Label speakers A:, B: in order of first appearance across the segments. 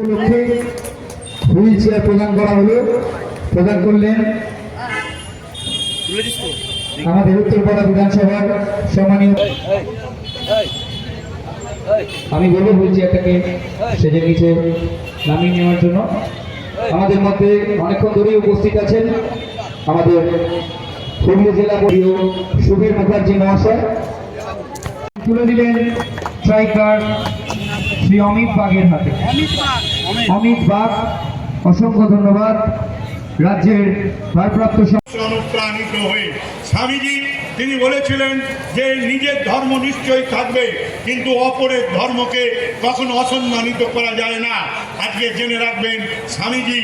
A: উপলক্ষে wheel chair প্রদান করা হলো। প্রদান করলেন আমাদের উত্তরপাড়া বিধানসভার সম্মানীয় আমি বলব হুইল চেয়ারটাকে সেজে নিচে নামিয়ে নেওয়ার জন্য। আমাদের মধ্যে অনেকক্ষণ ধরেই উপস্থিত আছেন আমাদের হুগলি জেলা পরিও সুবীর মুখার্জি মহাশয়। তুলে দিলেন স্ট্রাইকার শ্রী অমিত বাঘের হাতে। অমিত বাঘ অসংখ্য ধন্যবাদ। রাজ্যের ভারপ্রাপ্ত
B: অনুপ্রাণিত হয়ে স্বামীজি, তিনি বলেছিলেন যে নিজের ধর্ম নিশ্চয়ই থাকবে, কিন্তু অপরের ধর্মকে কখনো অসম্মানিত করা যায় না। আজকে জেনে রাখবেন, স্বামীজি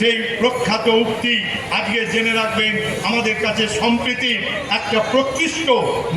B: সেই প্রখ্যাত উক্তি, আজকে জেনে রাখবেন আমাদের কাছে সম্প্রীতির একটা প্রকৃষ্ট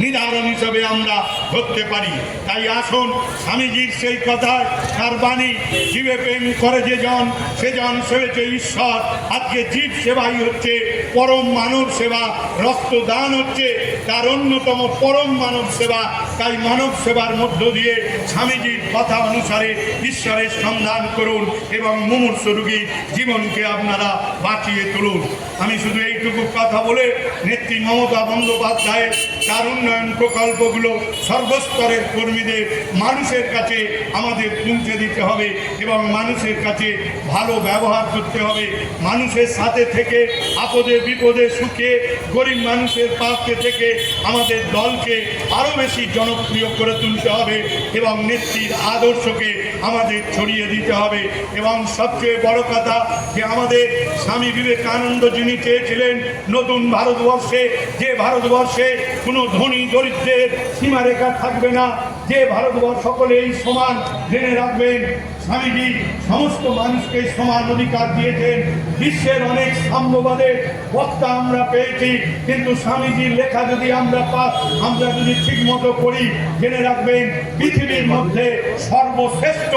B: নির্ধারণ হিসাবে আমরা ধরতে পারি। তাই আসুন, স্বামীজির সেই কথায় তার বাণী, জীবে প্রেম করে যে জন, সে জন সেবেছে ঈশ্বর। আজকে জীব সেবাই হচ্ছে পরম মানব সেবা, রক্তদান হচ্ছে তার অন্যতম পরম মানব সেবা। তাই মানব সেবার মধ্য দিয়ে স্বামীজির কথা অনুসারে ঈশ্বরের সন্ধান করুন এবং মুমূর্ষ রোগী জীবনকে আপনারা বাঁচিয়ে তুলুন। আমি শুধু এইটুকু কথা বলে নেত্রী মমতা বন্দ্যোপাধ্যায়ের তার উন্নয়ন প্রকল্পগুলো সর্বস্তরের কর্মীদের, মানুষের কাছে আমাদের পৌঁছে দিতে হবে এবং মানুষের কাছে ভালো ব্যবহার করতে হবে। মানুষের সাথে থেকে আপদে বিপদে সুখে গরিব মানুষের পাশে থেকে আমাদের দলকে আরও বেশি জনপ্রিয় করে তুলতে হবে এবং নেত্রীর আদর্শকে আমাদের ছড়িয়ে দিতে হবে। এবং সবচেয়ে বড় কথা যে আমাদের স্বামী বিবেকানন্দ যিনি চেয়েছিলেন নতুন ভারতবর্ষে, যে ভারতবর্ষে কোনো ধনী দরিদ্রের সীমারেখা থাকবে না, যে ভারতবর্ষ সকলেই সমান জেনে রাখবেন। স্বামীজি সমস্ত মানুষকে সমান অধিকার দিয়েছেন। বিশ্বের অনেক সাম্যবাদের বক্তা আমরা পেয়েছি, কিন্তু স্বামীজির লেখা যদি আমরা পা আমরা যদি ঠিক মতো পড়ি, জেনে রাখবেন পৃথিবীর মধ্যে সর্বশ্রেষ্ঠ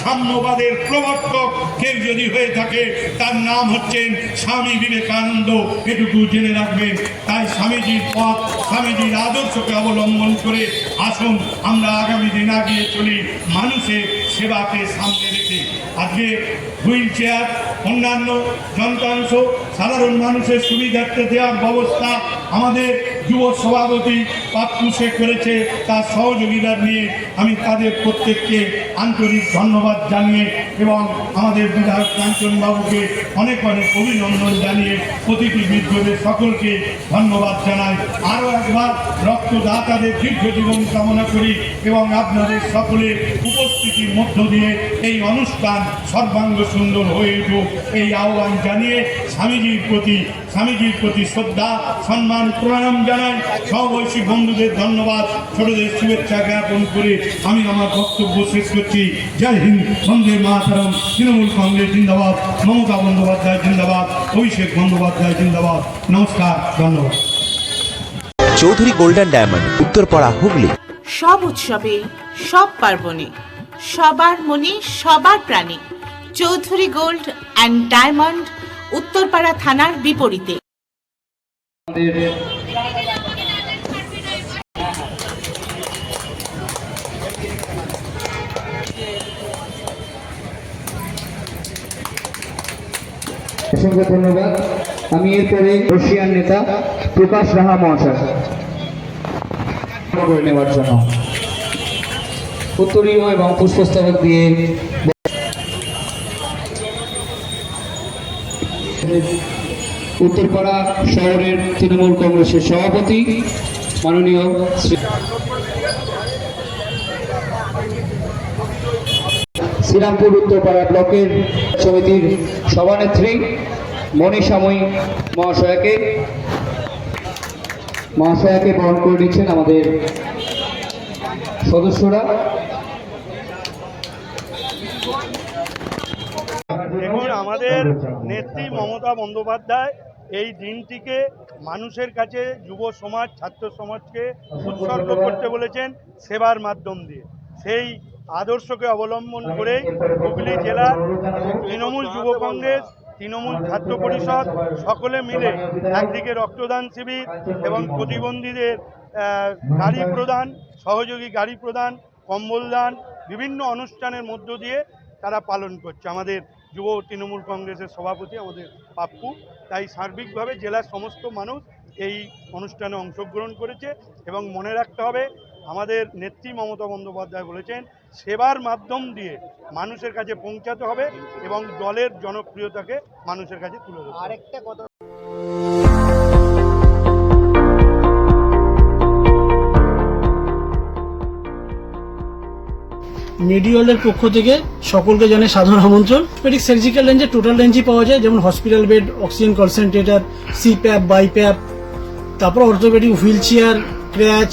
B: সাম্যবাদের প্রবর্তক কেউ যদি হয়ে থাকে, তার নাম হচ্ছেন স্বামী বিবেকানন্দ। এটুকু জেনে রাখবেন। তাই স্বামীজির পথ, স্বামীজির আদর্শকে অবলম্বন করে আসুন, আমরা আগামী দিন আগিয়ে চলি। মানুষের সেবাকে সামনে রেখে আজকে হুইল চেয়ার অন্যান্য যন্ত্রাংশ সাধারণ মানুষের সুবিধার্থে দেওয়ার ব্যবস্থা আমাদের যুব সভাপতি পাপ্পু সে করেছে তার সহযোগিতা নিয়ে আমি তাদের প্রত্যেককে আন্তরিক ধন্যবাদ জানিয়ে এবং আমাদের বিধায়ক কাঞ্চনবাবুকে অনেক অনেক অভিনন্দন জানিয়ে প্রতিটি বিদ্রোহের সকলকে ধন্যবাদ জানাই। আরও একবার রক্তদাতাদের দীর্ঘ জীবন কামনা করি এবং আপনাদের সকলের উপস্থিতির মধ্য দিয়ে এই অনুষ্ঠান সর্বাঙ্গ সুন্দর হয়ে উঠুক এই আহ্বান জানিয়ে স্বামীজির প্রতি স্বামীজির প্রতি শ্রদ্ধা, সম্মান, প্রণাম জানাই সহবয়সী বন্ধুদের ধন্যবাদ ছোটদের শুভেচ্ছা জ্ঞাপন করে আমি আমার বক্তব্য শেষ করছি। জয় হিন্দ বন্দে মাতারম তৃণমূল কংগ্রেস জিন্দাবাদ মমতা বন্দ্যোপাধ্যায় জিন্দাবাদ অভিষেক বন্দ্যোপাধ্যায় জিন্দাবাদ। নমস্কার ধন্যবাদ।
C: Chowdhury golden diamond Uttarpara Hooghly.
D: সব উৎসবে সব পার্বণে সবার মনে সবার প্রাণে Chowdhury gold and diamond Uttarpara থানার বিপরীতে।
A: অসংখ্য ধন্যবাদ। আমি এরপরে রশিয়ান নেতা প্রকাশ রাহা মহাশয়। করে নেওয়ার জন্য। উত্তরীয় এবং পুষ্পস্তবক দিয়ে উত্তরপাড়া শহরের তৃণমূল কংগ্রেসের সভাপতি মাননীয় শ্রী শ্রীরামপুর উত্তরপাড়া ব্লকের সমিতির সভানেত্রী মণিসাময়ী মহাশয়াকে মহাশয়াকে বরণ করে নিচ্ছেন আমাদের সদস্যরা।
E: দেখুন, আমাদের নেত্রী মমতা বন্দ্যোপাধ্যায় এই দিনটিকে মানুষের কাছে, যুব সমাজ, ছাত্র সমাজকে উৎসর্গ করতে বলেছেন সেবার মাধ্যম দিয়ে। সেই আদর্শকে অবলম্বন করেই হুগলি জেলার তৃণমূল যুব কংগ্রেস, তৃণমূল ছাত্র পরিষদ সকলে মিলে একদিকে রক্তদান শিবির এবং প্রতিবন্ধীদের গাড়ি প্রদান, সহযোগী গাড়ি প্রদান, কম্বল দান, বিভিন্ন অনুষ্ঠানের মধ্য দিয়ে
B: তারা পালন করছে। আমাদের যুব তৃণমূল কংগ্রেসের সভাপতি আমাদের পাপ্পু, তাই সার্বিকভাবে জেলার সমস্ত মানুষ এই অনুষ্ঠানে অংশগ্রহণ করেছে এবং মনে রাখতে হবে আমাদের নেত্রী মমতা বন্দ্যোপাধ্যায় বলেছেন সেবার মাধ্যম দিয়ে মানুষের কাছে পৌঁছাতে হবে এবং দলের জনপ্রিয়তাকে মানুষের কাছে তুলে ধরতে হবে।
F: আরেকটা কথা
G: মেডিওয়ালের পক্ষ থেকে সকলকে জানে সাধারণ আমন্ত্রণ পেডিক সার্জিক্যাল রেঞ্জে টোটাল রেঞ্জই পাওয়া যায় যেমন hospital bed oxygen concentrator CPAP BiPAP তারপর orthopaedic wheel chair crutch